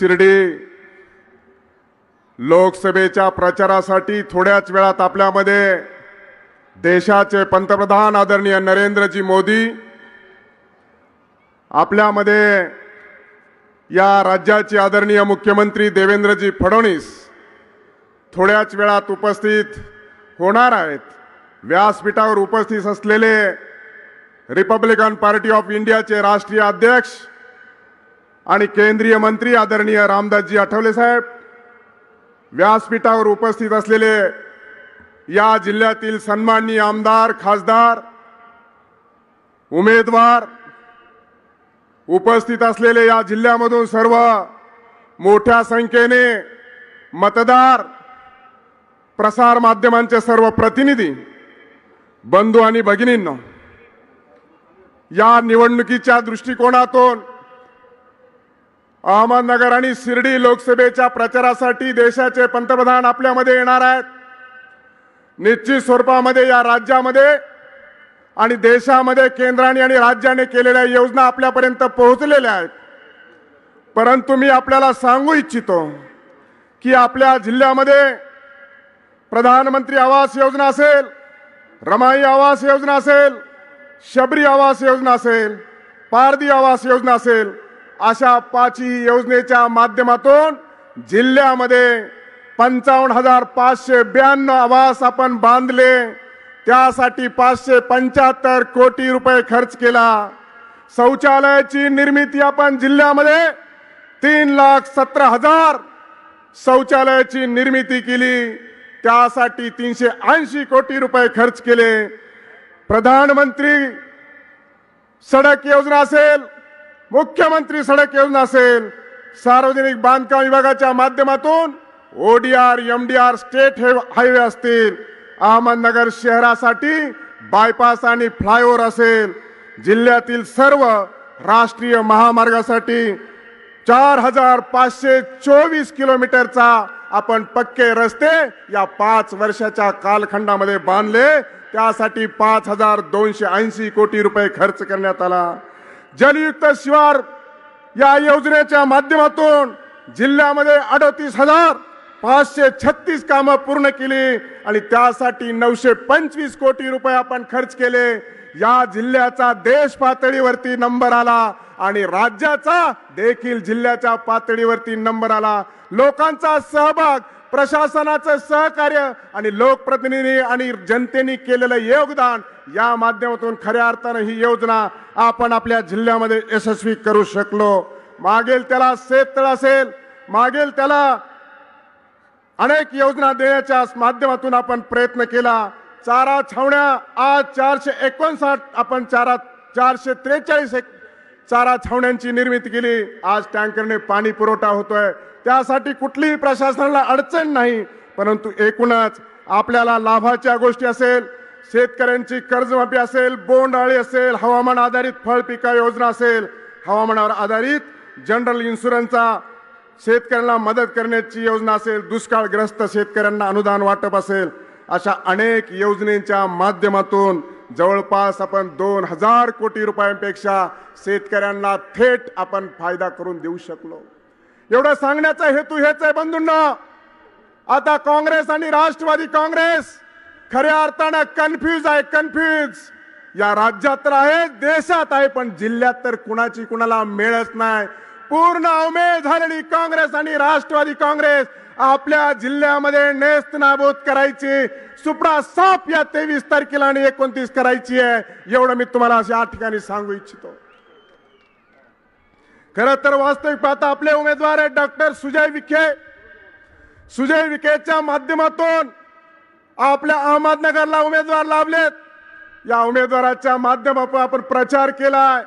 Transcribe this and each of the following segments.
शिर्डी लोकसभेच्या प्रचारासाठी थोड्याच वेळात आपल्यामध्ये देशाचे पंतप्रधान आदरणीय नरेंद्रजी मोदी आपल्यामध्ये या राज्याचे आदरणीय मुख्यमंत्री देवेंद्रजी फडणवीस थोड्याच वेळात उपस्थित होणार आहेत. व्यासपीठावर उपस्थित असलेले रिपब्लिकन पार्टी ऑफ इंडियाचे राष्ट्रीय अध्यक्ष आणि केंद्रीय मंत्री आदरणीय रामदासजी आठवले साहेब व्यासपीठावर उपस्थित असलेले या जिल्ह्यातील सन्माननीय आमदार खासदार उमेदवार उपस्थित असलेले या जिल्ह्यामधून सर्व मोठ्या संख्येने मतदार प्रसार माध्यमांचे सर्व प्रतिनिधी बंधू आणि भगिनींना या निवडणुकीच्या दृष्टिकोनातून अहमदनगर आणि शिर्डी लोकसभेच्या प्रचारासाठी देशाचे पंतप्रधान आपल्यामध्ये येणार आहेत. निश्चित स्वरूपामध्ये या राज्यामध्ये आणि देशामध्ये केंद्राने आणि राज्याने केलेल्या योजना आपल्यापर्यंत पोहोचलेल्या आहेत. परंतु मी आपल्याला सांगू इच्छितो की आपल्या जिल्ह्यामध्ये प्रधानमंत्री आवास योजना असेल रमाई आवास योजना असेल शबरी आवास योजना असेल पारधी आवास योजना असेल अशा पाचही योजनेच्या माध्यमातून जिल्ह्यामध्ये पंचावन्न हजार पाचशे ब्याण्णव आवास आपण बांधले. त्यासाठी पाचशे पंच्याहत्तर कोटी रुपये खर्च केला. शौचालयाची निर्मिती आपण जिल्ह्यामध्ये तीन लाख सतरा हजार शौचालयाची निर्मिती केली. त्यासाठी तीनशे ऐंशी कोटी रुपये खर्च केले. प्रधानमंत्री सडक योजना असेल मुख्यमंत्री सडक योजना असेल सार्वजनिक बांधकाम विभागाच्या माध्यमातून ओडीआर एमडीआर स्टेट हायवे असतील अहमदनगर शहरासाठी बायपास आणि फ्लायओव्हर असेल जिल्ह्यातील सर्व राष्ट्रीय महामार्गासाठी चार हजार पाचशे चोवीस किलोमीटरचा आपण पक्के रस्ते या पाच वर्षाच्या कालखंडामध्ये बांधले. त्यासाठी पाच हजार दोनशे ऐंशी कोटी रुपये खर्च करण्यात आला. जलयुक्त शिवार या योजनेच्या माध्यमातून जिल्ह्यामध्ये अडतीस हजार पाचशे छत्तीस कामं पूर्ण केली आणि त्यासाठी नऊशे पंचवीस कोटी रुपये आपण खर्च केले. या जिल्ह्याचा देश पातळीवरती नंबर आला आणि राज्याचा देखील जिल्ह्याच्या पातळीवरती नंबर आला. लोकांचा सहभाग प्रशासनाचं सहकार्य आणि लोकप्रतिनिधी आणि जनतेने केलेलं योगदान या माध्यमातून खऱ्या अर्थानं ही योजना आपण आपल्या जिल्ह्यामध्ये यशस्वी करू शकलो. मागेल त्याला शेततळ असेल मागेल त्याला अनेक योजना देण्याच्या माध्यमातून आपण प्रयत्न केला. चारा छावण्या आज चारशे एकोणसाठ आपण चारा चारशे त्रेचाळीस एक चारा छावण्यांची निर्मिती केली. आज टँकरने पाणी पुरवठा होतोय. त्यासाठी कुठलीही प्रशासनाला अडचण नाही परंतु एकूणच आपल्याला लाभाच्या गोष्टी असेल शेतकऱ्यांची कर्जमाफी असेल बोंडआळी असेल हवामान आधारित फळ पिका योजना असेल हवामानावर आधारित जनरल इन्शुरन्सचा शेतकऱ्यांना मदत करण्याची योजना असेल दुष्काळग्रस्त शेतकऱ्यांना अनुदान वाटप असेल अशा अनेक योजनेच्या माध्यमातून जवळपास आपण दोन हजार कोटी रुपयांपेक्षा शेतकऱ्यांना थेट आपण फायदा करून देऊ शकलो. एवढं सांगण्याचा हेतू हेच आहे बंधूंना. आता काँग्रेस आणि राष्ट्रवादी काँग्रेस खऱ्या अर्थानं कन्फ्यूज आहे कन्फ्यूज या राज्यात तर आहे देशात आहे पण जिल्ह्यात तर कुणाची कुणाला मिळत नाही. पूर्ण उमेद झालेली काँग्रेस आणि राष्ट्रवादी काँग्रेस आपल्या जिल्ह्यामध्ये नेस्त नाबूद करायची. सुपडा साफ या तेवीस तारखेला आणि एकोणतीस करायची आहे. एवढं मी तुम्हाला या ठिकाणी सांगू इच्छितो. खरं तर वास्तविक पाहता आपले उमेदवार आहेत डॉक्टर सुजय विखे. सुजय विखेच्या माध्यमातून आपल्या अहमदनगरला उमेदवार लाभलेत. या उमेदवाराच्या माध्यमातून आपण प्रचार केलाय.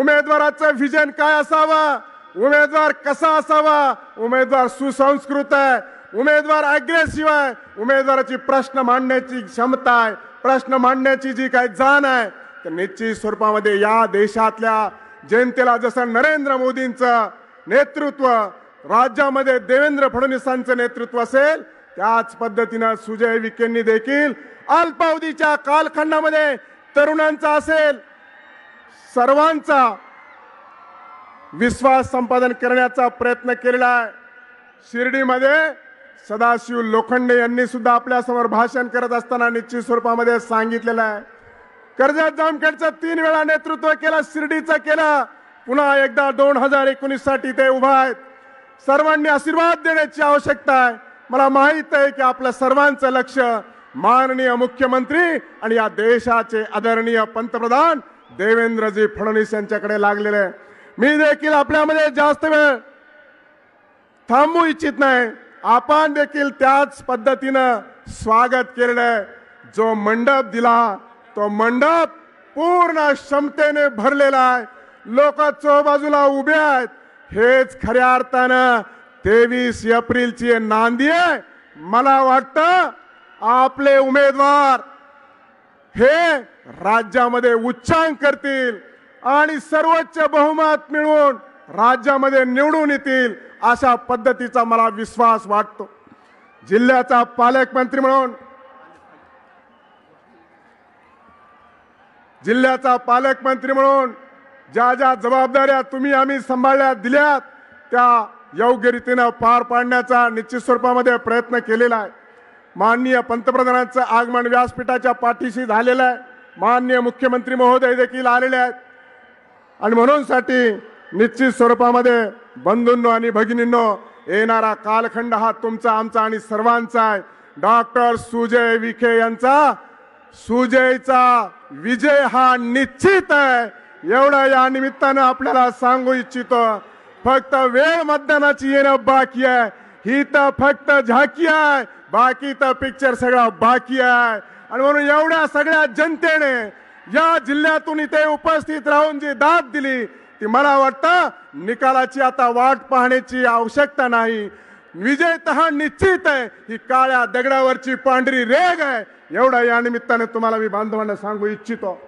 उमेदवाराचं व्हिजन काय असावं? उमेदवार कसा असावा? उमेदवार सुसंस्कृत आहे. उमेदवार अग्रेसिव्ह आहे. उमेदवाराची प्रश्न मांडण्याची क्षमता आहे. प्रश्न मांडण्याची जी काही जाण आहे तर निश्चित स्वरूपामध्ये या देशातल्या जनतेला जसं नरेंद्र मोदींचं नेतृत्व राज्यामध्ये देवेंद्र फडणवीसांचं नेतृत्व असेल त्याच पद्धतीनं सुजय विखेंनी देखील अल्पावधीच्या कालखंडामध्ये तरुणांचा असेल सर्वांचा विश्वास संपादन करण्याचा प्रयत्न केलेला आहे. शिर्डीमध्ये सदाशिव लोखंडे यांनी सुद्धा आपल्यासमोर भाषण करत असताना निश्चित स्वरूपामध्ये सांगितलेलं आहे. कर्जत जामखेडचं तीन वेळा नेतृत्व केलं शिर्डीचं केलं. पुन्हा एकदा दोन हजार एकोणीससाठी ते उभा आहेत. सर्वांनी आशीर्वाद देण्याची आवश्यकता आहे. मला माहीत आहे की आपलं सर्वांचं लक्ष माननीय मुख्यमंत्री आणि या देशाचे आदरणीय पंतप्रधान देवेंद्रजी फडणवीस यांच्याकडे लागलेले आहे. मी देखील आपल्यामध्ये जास्त वेळ थांबू इच्छित नाही. आपण देखील त्याच पद्धतीनं स्वागत केलेलं आहे. जो मंडप दिला तो मंडप पूर्ण क्षमतेने भरलेला आहे. लोक चौबाजूला उभे आहेत. हेच खऱ्या अर्थानं तेवीस एप्रिलची नांदी आहे. मला वाटतं आपले उमेदवार हे राज्यामध्ये उच्चांक करतील आणि सर्वोच्च बहुमत मिळवून राज्यामध्ये निवडून येतील अशा पद्धतीचा मला विश्वास वाटतो. जिल्ह्याचा पालकमंत्री म्हणून जिल्ह्याचा पालकमंत्री म्हणून ज्या ज्या जबाबदाऱ्या तुम्ही आम्ही सांभाळल्या दिल्यात त्या योग्य रीतीनं पार पाडण्याचा निश्चित स्वरूपामध्ये प्रयत्न केलेला आहे. माननीय पंतप्रधानांचं आगमन व्यासपीठाच्या पाठीशी झालेलं आहे. माननीय मुख्यमंत्री महोदय देखील आलेले आहेत. आणि म्हणून साठी निश्चित स्वरूपामध्ये बंधूंनो आणि भगिनींनो येणारा कालखंड हा तुमचा आमचा आणि सर्वांचा आहे. डॉक्टर सुजय विखे यांचा सुजयचा विजय हा निश्चित आहे. एवढं या निमित्तानं आपल्याला सांगू इच्छितो फक्त वेळ मतदानाची येणं बाकी आहे. ही तर फक्त झाकी आहे. बाकी तर पिक्चर सगळा बाकी आहे. आणि म्हणून एवढ्या सगळ्या जनतेने या जिल्ह्यातून इथे उपस्थित राहून जी दाद दिली ती मला वाटतं निकालाची आता वाट पाहण्याची आवश्यकता नाही. विजय तर हा निश्चित आहे. ही काळ्या दगडावरची पांढरी रेग आहे. एवढा या निमित्ताने तुम्हाला मी बांधवांना सांगू इच्छितो.